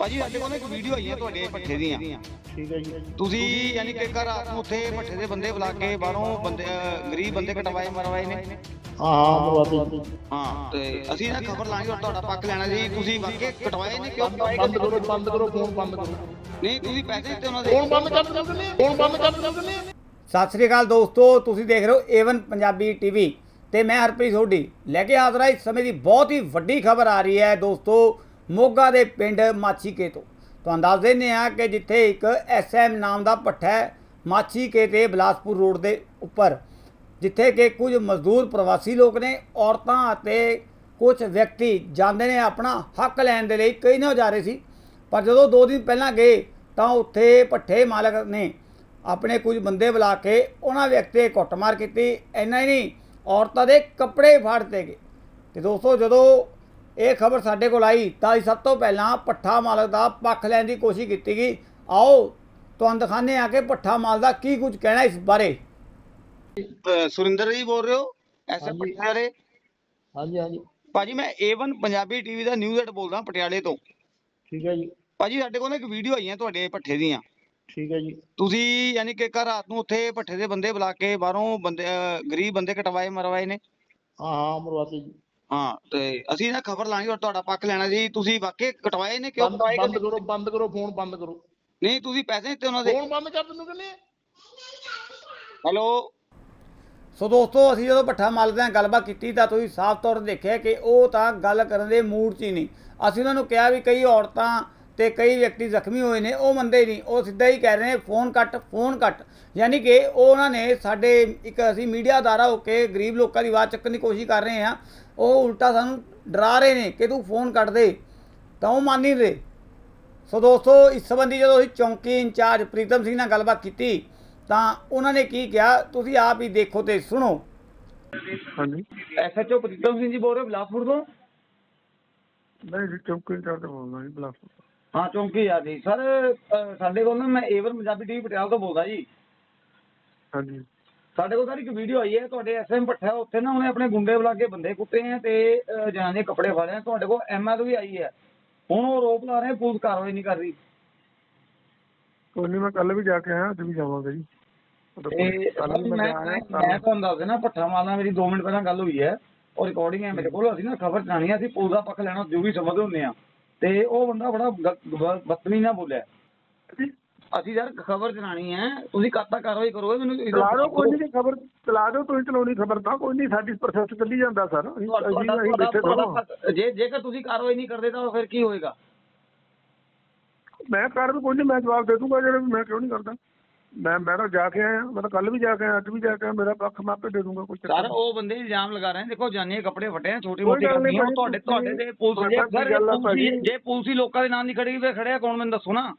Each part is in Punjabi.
ਭਾਜੀ ਸਾਡੇ ਕੋਲ ਨਾ ਇੱਕ ਵੀਡੀਓ ਆਈ ਹੈ ਤੁਹਾਡੇ ਪੱਠੇ ਦੀਆਂ। ਠੀਕ ਹੈ ਜੀ। ਤੁਸੀਂ ਯਾਨੀ ਕਿ ਘਰ ਰਾਤ ਨੂੰ ਉੱਥੇ ਪੱਠੇ ਦੇ ਬੰਦੇ ਬੁਲਾ ਕੇ ਬਾਹਰੋਂ ਬੰਦੇ ਅਹ, ਗਰੀਬ ਬੰਦੇ ਕਟਵਾਏ ਮਰਵਾਏ ਨੇ? ਹਾਂ ਹਾਂ ਮਰਵਾਤੇ ਹਾਂ ਤੇ ਅਸੀਂ ਨਾ ਖਬਰ ਲਾਂਗੇ ਔਰ ਤੁਹਾਡਾ ਪੱਕ ਲੈਣਾ ਜੀ। ਤੁਸੀਂ ਵਾਕਈ ਕਟਵਾਏ ਨੇ ਕਿਉਂ? ਬੰਦ ਕਰੋ ਬੰਦ ਕਰੋ ਫੋਨ ਬੰਦ ਕਰੋ। ਨਹੀਂ ਤੁਸੀਂ ਪੈਸੇ ਦਿੱਤੇ ਉਹਨਾਂ ਦੇ। ਫੋਨ ਬੰਦ ਕਰ ਦਿਓ ਕਿੰਨੇ ਫੋਨ ਬੰਦ ਕਰ ਦਿਓ ਕਿੰਨੇ ਸਤਿ ਸ੍ਰੀ ਅਕਾਲ ਦੋਸਤੋ ਤੁਸੀਂ ਦੇਖ ਰਹੇ ਹੋ ਏਵਨ ਪੰਜਾਬੀ ਟੀਵੀ ਤੇ ਮੈਂ ਹਰਪ੍ਰੀਤ ਸੋਢੀ। ਲੈ ਕੇ ਹਾਜ਼ਰ ਹਾਂ ਇਸ ਸਮੇਂ ਦੀ ਬਹੁਤ ਹੀ ਵੱਡੀ ਖਬਰ ਆ ਰਹੀ ਹੈ ਦੋਸਤੋ। ਮੋਗਾ ਦੇ ਪਿੰਡ ਮਾਛੀਕੇ ਤੋਂ। ਤੁਹਾਨੂੰ ਦੱਸ ਦਿੰਦੇ ਹਾਂ ਕਿ ਜਿੱਥੇ ਇੱਕ ਐਸਐਮ ਨਾਮ ਦਾ ਪੱਠਾ ਹੈ, ਮਾਛੀਕੇ ਤੇ ਬਲਾਸਪੁਰ ਰੋਡ ਦੇ ਉੱਪਰ, ਜਿੱਥੇ ਕਿ ਕੁਝ ਮਜ਼ਦੂਰ ਪ੍ਰਵਾਸੀ ਲੋਕ ਨੇ, ਔਰਤਾਂ ਅਤੇ ਕੁਝ ਵਿਅਕਤੀ ਜਾਂਦੇ ਨੇ ਆਪਣਾ ਹੱਕ ਲੈਣ ਦੇ ਲਈ, ਕਈ ਨਾ ਜਾ ਰਹੇ ਸੀ, ਪਰ ਜਦੋਂ ਦੋ ਦਿਨ ਪਹਿਲਾਂ ਗਏ, ਤਾਂ ਉੱਥੇ ਪੱਠੇ ਮਾਲਕ ਨੇ ਆਪਣੇ ਕੁਝ ਬੰਦੇ ਬੁਲਾ ਕੇ ਉਹਨਾਂ ਵਿਅਕਤੀ ਕੁੱਟਮਾਰ ਕੀਤੀ। ਇੰਨਾ ਹੀ ਨਹੀਂ, ਔਰਤਾਂ ਦੇ ਕੱਪੜੇ ਫਾੜ ਤੇ ਗਏ। ਤੇ ਦੋਸਤੋ, ਜਦੋਂ ਇਹ ਖਬਰ ਸਾਡੇ ਕੋਲ ਆਈ ਤਾਂ ਅਸੀਂ ਸਭ ਤੋਂ ਪਹਿਲਾਂ ਪੱਠਾ ਮਾਲਕ ਦਾ ਪੱਖ ਲੈਣ ਦੀ ਕੋਸ਼ਿਸ਼ ਕੀਤੀ ਗਈ। ਆਓ ਤੁਹਾਨੂੰ ਦਿਖਾਉਂਦੇ ਆ ਕਿ ਪੱਠਾ ਮਾਲ ਦਾ ਕੀ ਕੁਝ ਕਹਿਣਾ ਇਸ ਬਾਰੇ। ਸੁਰਿੰਦਰ ਜੀ ਬੋਲ ਰਹੇ ਹੋ? ਐਸੇ। ਪੱਠੇ ਵਾਲੇ ਹਾਂਜੀ ਹਾਂਜੀ। ਭਾਜੀ ਮੈਂ A1 ਪੰਜਾਬੀ ਟੀਵੀ ਦਾ ਨਿਊਜ਼ ਐਡ ਬੋਲਦਾ ਪਟਿਆਲੇ ਤੋਂ। ਠੀਕ ਹੈ ਜੀ। ਭਾਜੀ ਸਾਡੇ ਕੋਲ ਨਾ ਇੱਕ ਵੀਡੀਓ ਆਈ ਹੈ ਤੁਹਾਡੇ ਪੱਠੇ ਦੀਆਂ। ਠੀਕ ਹੈ ਜੀ। ਤੁਸੀਂ ਯਾਨੀ ਕਿ ਘਰ ਰਾਤ ਨੂੰ ਉੱਥੇ ਪੱਠੇ ਦੇ ਬੰਦੇ ਬੁਲਾ ਕੇ ਬਾਹਰੋਂ ਬੰਦੇ ਗਰੀਬ ਬੰਦੇ ਕਟਵਾਏ ਮਰਵਾਏ ਨੇ। ਹਾਂ ਹਾਂ ਮਰਵਾਤੇ ਜੀ। ਹਾਂ ਤੇ ਅਸੀਂ ਨਾ ਖਬਰ ਲਾਂਗੇ ਔਰ ਤੁਹਾਡਾ ਪੱਕ ਲੈਣਾ ਜੀ। ਤੁਸੀਂ ਵਾਕਈ ਕਟਵਾਏ ਨੇ ਕਿਉਂ? ਬੰਦ ਕਟਵਾਏ ਬੰਦ ਕਰੋ ਬੰਦ ਕਰੋ ਫੋਨ ਬੰਦ ਕਰੋ। ਨਹੀਂ ਤੁਸੀਂ ਪੈਸੇ ਦਿੱਤੇ ਉਹਨਾਂ ਦੇ। ਫੋਨ ਬੰਦ ਕਰ ਦਿਓ ਕਿੰਨੇ ਹੈਲੋ? ਸੋ ਦੋਸਤੋ ਅਸੀਂ ਜਦੋਂ ਪੱਠਾ ਮਾਲਕ ਨਾਲ ਗੱਲਬਾਤ ਕੀਤੀ ਤਾਂ ਤੁਸੀਂ ਸਾਫ਼ ਤੌਰ ਤੇ ਦੇਖਿਆ ਕਿ ਉਹ ਤਾਂ ਗੱਲ ਕਰਨ ਦੇ ਮੂਡ 'ਚ ਹੀ ਨਹੀਂ। ਅਸੀਂ ਉਹਨਾਂ ਨੂੰ ਕਿਹਾ ਵੀ ਕਈ ਔਰਤਾਂ ਤੇ ਕਈ ਵਿਅਕਤੀ ਜ਼ਖਮੀ ਹੋਏ ਨੇ ਉਹ ਮੰਨਦੇ ਹੀ ਨਹੀਂ। ਉਹ ਸਿੱਧਾ ਹੀ ਕਹਿ ਰਹੇ ਨੇ ਫੋਨ ਕੱਟ ਫੋਨ ਕੱਟ। ਯਾਨੀ ਕਿ ਉਹ ਉਹਨਾਂ ਨੇ ਸਾਡੇ ਇੱਕ ਅਸੀਂ ਮੀਡੀਆ ਅਦਾਰਾ ਹੋ ਕੇ ਗਰੀਬ ਲੋਕਾਂ ਦੀ ਆਵਾਜ਼ ਚੱਕਣ ਦੀ ਕੋਸ਼ਿਸ਼ ਕਰ ਰਹੇ ਹਾਂ। ਉਹ ਉਲਟਾ ਸਾਨੂੰ ਡਰਾ ਰਹੇ ਨੇ ਕਿ ਤੂੰ ਫੋਨ ਕੱਟ ਦੇ। ਤਾਂ ਉਹ ਮੰਨ ਨਹੀਂ ਰਹੇ। ਸੋ ਦੋਸਤੋ ਇਸ ਸੰਬੰਧੀ ਜਦੋਂ ਅਸੀਂ ਚੌਂਕੀ ਇੰਚਾਰਜ ਪ੍ਰੀਤਮ ਸਿੰਘ ਨਾਲ ਗੱਲਬਾਤ ਕੀਤੀ ਤਾਂ ਉਹਨਾਂ ਨੇ ਕੀ ਕਿਹਾ? ਤੁਸੀਂ ਆਪ ਹੀ ਦੇਖੋ ਤੇ ਸੁਣੋ। ਹਾਂਜੀ। ਐਸਐਚਓ ਪ੍ਰੀਤਮ ਸਿੰਘ ਜੀ ਬੋਲ ਰਹੇ ਹੋ ਬਿਲਾਸਪੁਰ ਤੋਂ? ਨਹੀਂ ਜੀ ਚੌਕੀ ਇੰਚਾਰਜ ਬੋਲਦਾ ਜੀ ਬਲਾਸਪੁਰ ਹਾਂ ਚੌਂਕੀ ਆ ਜੀ। ਸਰ ਸਾਡੇ ਕੋਲ ਨਾ ਮੈਂ ਏਵਨ ਪੰਜਾਬੀ ਟੀਵੀ ਪਟਿਆਲਾ ਤੋਂ ਬੋਲਦਾ ਜੀ। ਹਾਂਜੀ। ਸਾਡੇ ਕੋਲ ਸਰ ਇੱਕ ਵੀਡੀਓ ਆਈ ਹੈ ਤੁਹਾਡੇ ਐਸਐਮ ਭੱਠਾ ਉੱਥੇ ਨਾ ਉਹਨੇ ਆਪਣੇ ਗੁੰਡੇ ਬੁਲਾ ਕੇ ਬੰਦੇ ਕੁੱਟੇ ਆ ਤੇ ਅਹ, ਜਨਾਨੀ ਦੇ ਕੱਪੜੇ ਫਾੜੇ ਆ ਤੁਹਾਡੇ ਕੋਲ ਐਮਐਲ ਵੀ ਆਈ ਹੈ। ਹੁਣ ਉਹ ਰੋਪ ਲਾ ਰਹੇ ਪੁਲਿਸ ਕਾਰਵਾਈ ਨਹੀਂ ਕਰ ਰਹੀ। ਕੋਈ ਨਹੀਂ ਮੈਂ ਕੱਲ ਵੀ ਜਾ ਕੇ ਆਇਆ ਅੱਜ ਵੀ ਜਾਵਾਂਗਾ ਜੀ। ਤੇ ਵੀ ਮੈਂ ਤੁਹਾਨੂੰ ਦੱਸ ਦੇਣਾ ਭੱਠਾ ਮਾਲ ਨਾਲ ਮੇਰੀ 2 ਮਿੰਟ ਪਹਿਲਾਂ ਗੱਲ ਹੋਈ ਹੈ। ਉਹ ਰਿਕਾਰਡਿੰਗ ਹੈ ਮੇਰੇ ਕੋਲ ਅਸੀਂ ਨਾ ਖਬਰ ਚਲਾਣੀ ਹੈ ਅਸੀਂ ਪੁਲਿਸ ਦਾ ਪੱਖ ਲੈਣਾ ਜੋ ਵੀ ਸਮਝਦੇ ਹੁੰਦੇ ਆ ਤੇ ਉਹ ਬੰਦਾ ਬੜਾ ਗ- ਬ- ਬਦਤਮੀਜ਼ ਨਾਲ ਬੋਲਿਆ। ਅਸੀਂ ਯਾਰ ਖਬਰ ਚਲਾਣੀ ਹੈ ਤੁਸੀਂ ਕਦ ਤੱਕ ਕਾਰਵਾਈ ਕਰੋਗੇ ਮੈਨੂੰ ਚਲਾ ਦਿਓ ਕੋਈ ਨਹੀਂ ਖਬਰ ਚਲਾ ਦਿਓ ਤੁਸੀਂ ਚਲਾਉਣੀ ਖਬਰ ਤਾਂ ਕੋਈ ਨਹੀਂ ਸਾਡੀ ਪ੍ਰੋਸੈਸ ਚੱਲੀ ਜਾਂਦਾ ਸਰ। ਜੇ ਜੇਕਰ ਤੁਸੀਂ ਕਾਰਵਾਈ ਨਹੀਂ ਕਰਦੇ ਤਾਂ ਫਿਰ ਕੀ ਹੋਏਗਾ? ਮੈਂ ਕਰ ਕੋਈ ਨਹੀਂ ਮੈਂ ਜਵਾਬ ਦੇ ਦੂੰਗਾ ਜਿਹੜੇ ਮੈਂ ਕਿਉਂ ਨਹੀਂ ਕਰਦਾ। ਮੈਂ ਮੈਂ ਤਾਂ ਜਾ ਕੇ ਆਇਆ ਮੈਂ ਤਾਂ ਕੱਲ ਵੀ ਜਾ ਕੇ ਆਇਆ ਅੱਜ ਵੀ ਜਾ ਕੇ ਆਇਆ ਮੇਰਾ ਪੱਖ ਮੈਂ ਆਪੇ ਦੇ ਦੂੰਗਾ ਕੋਈ ਚੱਕਰ ਸਰ ਨਹੀਂ। ਉਹ ਬੰਦੇ ਇਲਜ਼ਾਮ ਲਗਾ ਰਹੇ ਨੇ ਦੇਖੋ ਜਾਨੀਏ ਕੱਪੜੇ ਫਟੇ ਆ ਛੋਟੀ ਕੋਈ ਮੋਟੀ ਗੱਲ ਨਹੀਂ ਭਾਈ, ਤੁਹਾਡੇ ਤੁਹਾਡੇ ਤੇ ਪੁਲਿਸ ਤੁਹਾਡਾ ਜੇ ਸਰ ਗੱਲ ਆ ਪੁਲਿਸ ਹੀ- ਭਾਜੀ? ਜੇ ਪੁਲਿਸ ਹੀ ਲੋਕਾਂ ਦੇ ਨਾਂ ਨਹੀਂ ਖੜੀ ਤੇ ਖੜਿਆ ਕੌਣ ਮੈਨੂੰ ਦੱਸੋ ਨਾ?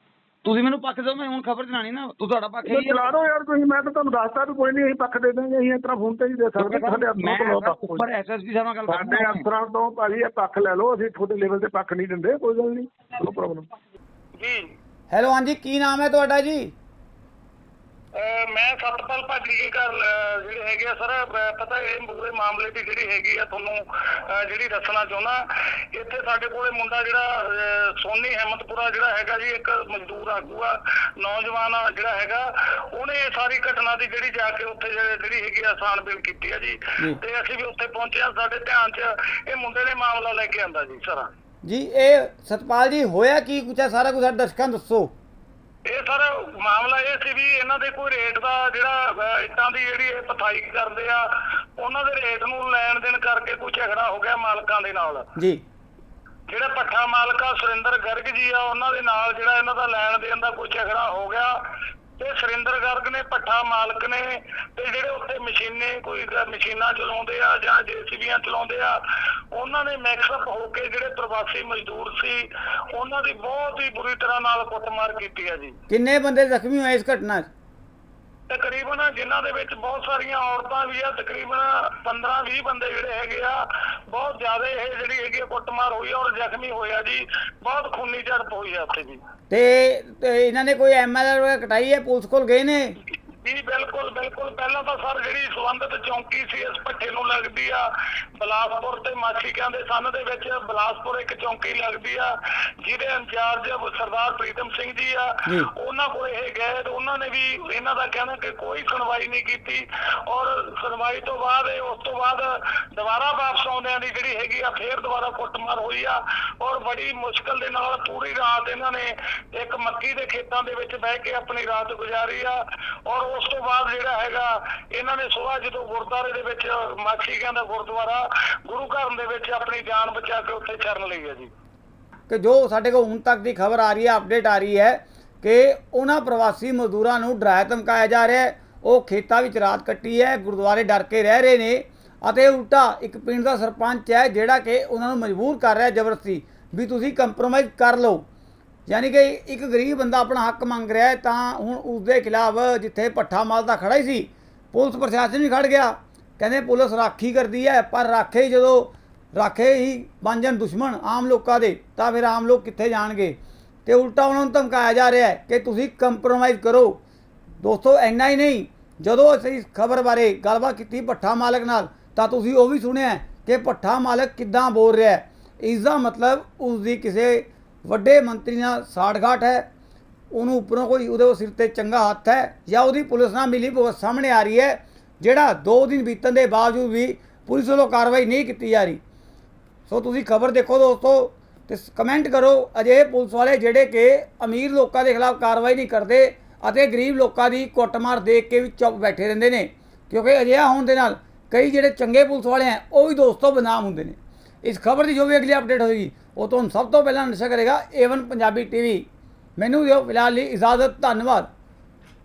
ਤੁਸੀਂ ਮੈਨੂੰ ਪੱਖ ਦਿਓ ਮੈਂ ਹੁਣ ਖਬਰ ਚਲਾਣੀ ਨਾ ਤੂੰ ਤੁਹਾਡਾ ਪੱਖ ਮੈਂ ਹੀ ਚਲਾ ਦਿਓ ਯਾਰ ਤੁਸੀਂ ਮੈਂ ਤਾਂ ਤੁਹਾਨੂੰ ਦੱਸਤਾ ਵੀ ਕੋਈ ਨਹੀਂ ਅਸੀਂ ਪੱਖ ਦੇ ਦਾਂਗੇ ਅਸੀਂ ਇਸ ਤਰ੍ਹਾਂ ਫੋਨ ਤੇ ਹੀ ਦੇ ਸਕਦੇ ਸਾਡੇ ਅਫਸਰਾਂ ਮੈਂ ਤੋਂ ਲਓ ਪੱਖ ਕੋਈ। ਉੱਪਰ ਐਸਐਸਪੀ ਸਾਹਿਬ ਨਾਲ ਗੱਲ ਸਾਡੇ ਕਰਦਾ। ਅਫਸਰਾਂ ਤੋਂ ਭਾਜੀ ਇਹ ਪੱਖ ਲੈ ਲਓ ਅਸੀਂ ਤੁਹਾਡੇ ਲੈਵਲ ਤੇ ਪੱਖ ਨਹੀਂ ਦਿੰਦੇ ਕੋਈ ਗੱਲ ਨਹੀਂ ਨੋ ਪ੍ਰੋਬਲਮ ਹੈਲੋ ਹਾਂਜੀ ਕੀ ਨਾਮ ਹੈ ਤੁਹਾਡਾ ਜੀ? ਮੈਂ ਸਤਪਾਲ ਭਾਜੀ ਦੀ ਅਹ ਜਿਹੜੇ ਹੈਗੇ ਆ ਸਰ ਅਹ ਪਤਾ ਇਹ ਪੂਰੇ ਮਾਮਲੇ ਦੀ ਜਿਹੜੀ ਹੈਗੀ ਆ ਤੁਹਾਨੂੰ ਅਹ ਜਿਹੜੀ ਦੱਸਣਾ ਚਾਹੁੰਦਾ ਇੱਥੇ ਸਾਡੇ ਕੋਲੇ ਮੁੰਡਾ ਜਿਹੜਾ ਅਹ ਸੋਨੀ ਹਿੰਮਤਪੁਰਾ ਜਿਹੜਾ ਹੈਗਾ ਜੀ ਇੱਕ ਮਜ਼ਦੂਰ ਆਗੂ ਆ ਨੌਜਵਾਨ ਆ ਜਿਹੜਾ ਹੈਗਾ ਉਹਨੇ ਇਹ ਸਾਰੀ ਘਟਨਾ ਦੀ ਜਿਹੜੀ ਜਾ ਕੇ ਉੱਥੇ ਜਿਹੜੇ- ਜਿਹੜੀ ਹੈਗੀ ਆ ਸਾਣਬੀਨ ਕੀਤੀ ਆ ਜੀ। ਜੀ। ਤੇ ਅਸੀਂ ਵੀ ਉੱਥੇ ਪਹੁੰਚੇ ਆ ਸਾਡੇ ਧਿਆਨ 'ਚ ਇਹ ਮੁੰਡੇ ਨੇ ਮਾਮਲਾ ਲੈ ਕੇ ਆਂਦਾ ਜੀ ਸਰ। ਜੀ ਇਹ ਸਤਪਾਲ ਜੀ ਹੋਇਆ ਕੀ ਕੁਛ ਹੈ ਸਾਰਾ ਕੁਝ ਸਾਡੇ ਦਰਸ਼ਕਾਂ ਨੂੰ ਦੱਸੋ। ਇਹ ਸਰ ਮਾਮਲਾ ਇਹ ਸੀ ਵੀ ਇਹਨਾਂ ਦੇ ਕੋਈ ਰੇਟ ਦਾ ਜਿਹੜਾ ਇੱਟਾਂ ਦੀ ਜਿਹੜੀ ਇਹ ਪਥਾਈ ਕਰਦੇ ਆ ਉਹਨਾਂ ਦੇ ਰੇਟ ਨੂੰ ਲੈਣ ਦੇਣ ਕਰਕੇ ਕੋਈ ਝਗੜਾ ਹੋ ਗਿਆ ਮਾਲਕਾਂ ਦੇ ਨਾਲ। ਜੀ। ਜਿਹੜਾ ਪੱਠਾ ਮਾਲਕ ਸੁਰਿੰਦਰ ਗਰਗ ਜੀ ਆ ਉਹਨਾਂ ਦੇ ਨਾਲ ਜਿਹੜਾ ਇਹਨਾਂ ਦਾ ਲੈਣ ਦੇਣ ਦਾ ਕੋਈ ਝਗੜਾ ਹੋ ਗਿਆ ਤੇ ਸੁਰਿੰਦਰ ਗਰਗ ਨੇ ਪੱਠਾ ਮਾਲਕ ਨੇ ਤੇ ਜਿਹੜੇ ਉੱਥੇ ਮਸ਼ੀਨੇ ਕੋਈ ਮਸ਼ੀਨਾਂ ਚਲਾਉਂਦੇ ਆ ਜਾਂ ਜੇਸੀਬੀਆਂ ਚਲਾਉਂਦੇ ਆ, ਉਹਨਾਂ ਨੇ ਮਿਕਸਅਪ ਹੋ ਕੇ ਜਿਹੜੇ ਪ੍ਰਵਾਸੀ ਮਜ਼ਦੂਰ ਸੀ, ਉਹਨਾਂ ਦੀ ਬਹੁਤ ਹੀ ਬੁਰੀ ਤਰ੍ਹਾਂ ਨਾਲ ਕੁੱਟਮਾਰ ਕੀਤੀ ਆ ਜੀ। ਕਿੰਨੇ ਬੰਦੇ ਜ਼ਖਮੀ ਹੋਏ ਇਸ ਘਟਨਾ 'ਚ? ਤਕਰੀਬਨ ਜਿਨ੍ਹਾਂ ਦੇ ਵਿੱਚ ਬਹੁਤ ਸਾਰੀਆਂ ਔਰਤਾਂ ਵੀ ਆ, ਤਕਰੀਬਨ 15-20 ਬੰਦੇ ਜਿਹੜੇ ਹੈਗੇ ਆ, ਬਹੁਤ ਜ਼ਿਆਦਾ ਇਹ ਜਿਹੜੀ ਹੈਗੀ ਆ ਕੁੱਟਮਾਰ ਹੋਈ ਔਰ ਜ਼ਖਮੀ ਹੋਇਆ ਜੀ, ਬਹੁਤ ਖੂਨੀ ਝੜਪ ਹੋਈ ਆ ਉੱਥੇ ਜੀ। ਤੇ ਤੇ ਇਹਨਾਂ ਨੇ ਕੋਈ ਐਮਐਲਆਰ ਵਗੈਰਾ ਕਟਾਈ ਹੈ? ਪੁਲਿਸ ਕੋਲ ਗਏ ਨੇ? ਜੀ ਬਿਲਕੁਲ ਬਿਲਕੁਲ। ਪਹਿਲਾਂ ਤਾਂ ਸਰ ਜਿਹੜੀ ਸੰਬੰਧਿਤ ਚੌਂਕੀ ਸੀ ਇਸ ਪੱਠੇ ਨੂੰ ਲੱਗਦੀ ਆ ਬਲਾਸਪੁਰ ਤੇ ਮਾਛੀਕਿਆਂ ਦੇ ਸੰਨ ਦੇ ਵਿੱਚ ਬਲਾਸਪੁਰ ਇੱਕ ਚੌਂਕੀ ਲੱਗਦੀ ਆ ਜਿਹਦੇ ਇੰਚਾਰਜ ਸਰਦਾਰ ਪ੍ਰੀਤਮ ਸਿੰਘ ਜੀ ਆ। ਉਹਨਾਂ ਕੋਲ ਇਹ ਗਏ ਤੇ ਉਹਨਾਂ ਨੇ ਵੀ ਇਹਨਾਂ ਦਾ ਕਹਿਣਾ ਕਿ ਕੋਈ ਸੁਣਵਾਈ ਨਹੀਂ ਕੀਤੀ। ਔਰ ਸੁਣਵਾਈ ਤੋਂ ਬਾਅਦ ਉਸ ਤੋਂ ਬਾਅਦ ਦੁਬਾਰਾ ਵਾਪਸ ਆਉਂਦਿਆਂ ਦੀ ਜਿਹੜੀ ਹੈਗੀ ਆ ਫੇਰ ਦੁਬਾਰਾ ਕੁੱਟਮਾਰ ਹੋਈ ਆ। ਔਰ ਬੜੀ ਮੁਸ਼ਕਲ ਦੇ ਨਾਲ ਪੂਰੀ ਰਾਤ ਇਹਨਾਂ ਨੇ ਇੱਕ ਮੱਕੀ ਦੇ ਖੇਤਾਂ ਦੇ ਵਿੱਚ ਬਹਿ ਕੇ ਆਪਣੀ ਰਾਤ ਗੁਜ਼ਾਰੀ ਆ। ਔਰ ਉਸ ਤੋਂ ਬਾਅਦ ਜਿਹੜਾ ਹੈਗਾ, ਇਹਨਾਂ ਨੇ ਸਵੇਰ ਜਦੋਂ ਗੁਰਦੁਆਰੇ ਦੇ ਵਿੱਚ ਮਾਛੀ ਕਹਿੰਦਾ ਗੁਰਦੁਆਰਾ, ਗੁਰੂ ਘਰ ਦੇ ਵਿੱਚ ਆਪਣੀ ਜਾਨ ਬਚਾ ਕੇ ਉੱਥੇ ਚਰਨ ਲਈ ਆ ਜੀ। ਕਿ ਜੋ ਸਾਡੇ ਕੋਲ ਹੁਣ ਤੱਕ ਦੀ ਖਬਰ ਆ ਰਹੀ ਹੈ ਅਪਡੇਟ ਆ ਰਹੀ ਹੈ ਕਿ ਉਹਨਾਂ ਪ੍ਰਵਾਸੀ ਮਜ਼ਦੂਰਾਂ ਨੂੰ ਡਰਾਇਆ, ਧਮਕਾਇਆ ਜਾ ਰਿਹਾ ਹੈ। ਉਹ ਖੇਤਾਂ ਵਿੱਚ ਰਾਤ ਕੱਟੀ ਹੈ, ਗੁਰਦੁਆਰੇ ਡਰ ਕੇ ਰਹਿ ਰਹੇ ਨੇ ਅਤੇ ਉਲਟਾ ਇੱਕ ਪਿੰਡ ਦਾ ਸਰਪੰਚ ਹੈ ਜਿਹੜਾ ਕਿ ਉਹਨਾਂ ਨੂੰ ਮਜਬੂਰ ਕਰ ਰਿਹਾ ਜ਼ਬਰਦਸਤੀ ਵੀ ਤੁਸੀਂ ਕੰਪਰੋਮਾਈਜ਼ ਕਰ ਲਓ। ਯਾਨੀ ਕਿ ਇੱਕ ਗਰੀਬ ਬੰਦਾ ਆਪਣਾ ਹੱਕ ਮੰਗ ਰਿਹਾ ਹੈ, ਤਾਂ ਹੁਣ ਉਸ ਦੇ ਖਿਲਾਫ ਜਿੱਥੇ ਪੱਠਾ ਮਾਲ ਦਾ ਖੜਾ ਹੀ ਸੀ, ਪੁਲਿਸ ਪ੍ਰਸ਼ਾਸਨ ਵੀ ਖੜ ਗਿਆ। ਕਹਿੰਦੇ ਪੁਲਿਸ ਰਾਖੀ ਕਰਦੀ ਹੈ, ਪਰ ਰਾਖੇ ਜਦੋਂ, ਰਾਖੇ ਹੀ ਬਣ ਜਾਣ ਦੁਸ਼ਮਣ ਆਮ ਲੋਕਾਂ ਦੇ, ਤਾਂ ਫਿਰ ਆਮ ਲੋਕ ਕਿੱਥੇ ਜਾਣਗੇ? ਤੇ ਉਲਟਾ ਉਹਨਾਂ ਨੂੰ ਧਮਕਾਇਆ ਜਾ ਰਿਹਾ ਹੈ ਕਿ ਤੁਸੀਂ ਕੰਪਰੋਮਾਈਜ਼ ਕਰੋ। ਦੋਸਤੋ, ਇੰਨਾ ਹੀ ਨਹੀਂ, ਜਦੋਂ ਅਸੀਂ ਇਸ ਖਬਰ ਬਾਰੇ ਗੱਲਬਾਤ ਕੀਤੀ ਭੱਠਾ ਮਾਲਕ ਨਾਲ, ਤਾਂ ਤੁਸੀਂ ਉਹ ਵੀ ਸੁਣਿਆ ਕਿ ਭੱਠਾ ਮਾਲਕ ਕਿੱਦਾਂ ਬੋਲ ਰਿਹਾ ਹੈ। ਇਸ ਦਾ ਮਤਲਬ ਉਸ ਦੀ ਕਿਸੇ ਵੱਡੇ ਮੰਤਰੀ ਨਾਲ ਸਾਠਗਾਠ ਹੈ, ਉਹਨੂੰ ਉੱਪਰੋਂ ਕੋਈ ਉਹਦੇ ਸਿਰ ਤੇ ਚੰਗਾ ਹੱਥ ਹੈ ਜਾਂ ਉਹਦੀ ਪੁਲਿਸ ਨਾਲ ਮਿਲੀ ਭੁਗਤ ਸਾਹਮਣੇ ਆ ਰਹੀ ਹੈ, ਜਿਹੜਾ 2 ਦਿਨ ਬੀਤਣ ਦੇ ਬਾਵਜੂਦ ਵੀ ਪੁਲਿਸ ਵੱਲੋਂ ਕਾਰਵਾਈ ਨਹੀਂ ਕੀਤੀ ਜਾ ਰਹੀ। ਸੋ ਤੁਸੀਂ ਖਬਰ ਦੇਖੋ ਦੋਸਤੋ ਤੇ ਕਮੈਂਟ ਕਰੋ, ਅਜਿਹੇ ਪੁਲਿਸ ਵਾਲੇ ਜਿਹੜੇ ਕਿ ਅਮੀਰ ਲੋਕਾਂ ਦੇ ਖਿਲਾਫ ਕਾਰਵਾਈ ਨਹੀਂ ਕਰਦੇ ਅਤੇ ਗਰੀਬ ਲੋਕਾਂ ਦੀ ਕੁੱਟਮਾਰ ਦੇਖ ਕੇ ਵੀ ਚੁੱਪ ਬੈਠੇ ਰਹਿੰਦੇ ਨੇ, ਕਿਉਂਕਿ ਅਜਿਹਾ ਹੋਣ ਦੇ ਨਾਲ ਕਈ ਜਿਹੜੇ ਚੰਗੇ ਪੁਲਿਸ ਵਾਲੇ ਆ ਉਹ ਵੀ ਦੋਸਤੋ ਬਦਨਾਮ ਹੁੰਦੇ ਨੇ। ਇਸ ਖਬਰ ਦੀ ਜੋ ਵੀ ਅਗਲੀ ਅਪਡੇਟ ਹੋਏਗੀ, ਉਹ ਤੁਹਾਨੂੰ ਸਭ ਤੋਂ ਪਹਿਲਾਂ ਨਸ਼ਾ ਕਰੇਗਾ ਏਵਨ ਪੰਜਾਬੀ ਟੀਵੀ ਮੈਨੂੰ ਦਿਓ ਫਿਲਹਾਲ ਲਈ ਇਜਾਜ਼ਤ, ਧੰਨਵਾਦ।